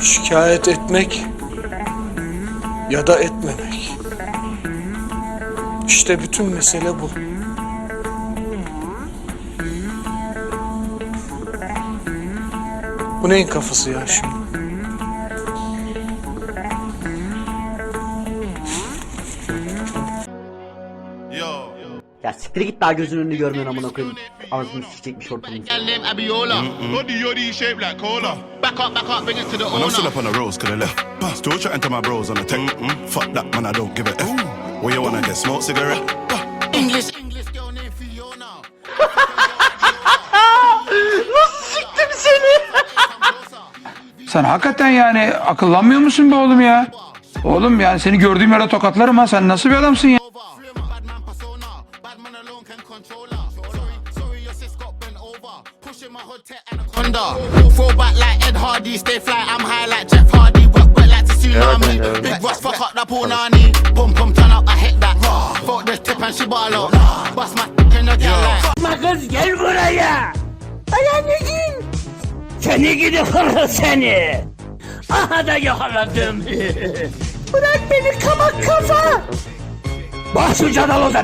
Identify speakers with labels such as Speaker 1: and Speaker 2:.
Speaker 1: Şikayet etmek ya da etmemek. İşte bütün mesele bu. Bu neyin kafası ya şimdi?
Speaker 2: Ya siktir git daha gözünün önünü görmüyorsun amına koyayım. Ağzını sikecekmiş ortamını.
Speaker 3: Girl named Abiola.
Speaker 4: Body yoddy shaped like cola.
Speaker 3: Back up, back up, bring it to the
Speaker 4: Man, I'm still
Speaker 3: owner.
Speaker 4: up on the roads, could have left. Still chatting to my bros on the tech. Fuck that, man, I don't give a F. Where you wanna get smoke cigarette?
Speaker 3: English, English girl named Fiona.
Speaker 5: Sen hakikaten yani akıllanmıyor musun be oğlum ya? Oğlum yani seni gördüğüm yere tokatlarım ha. Sen nasıl bir adamsın ya?
Speaker 3: Bad man. Bad man alone can control her. Sorry, sorry, your sis got bent over. Pushing my hood tech anaconda. Throw back like Ed Hardy. Stay fly, I'm high like Jeff Hardy. Work wet like tsunami. Big Ross, fuck up the punani. Boom, boom, turn up, I hit that. Fuck this tip and she ball out. Bust my in the girl like.
Speaker 2: Kız gel buraya. Ayağını Seni gidi hırlı seni. Aha da yakaladım. Bırak beni kabak kafa. Bak şu cadaloza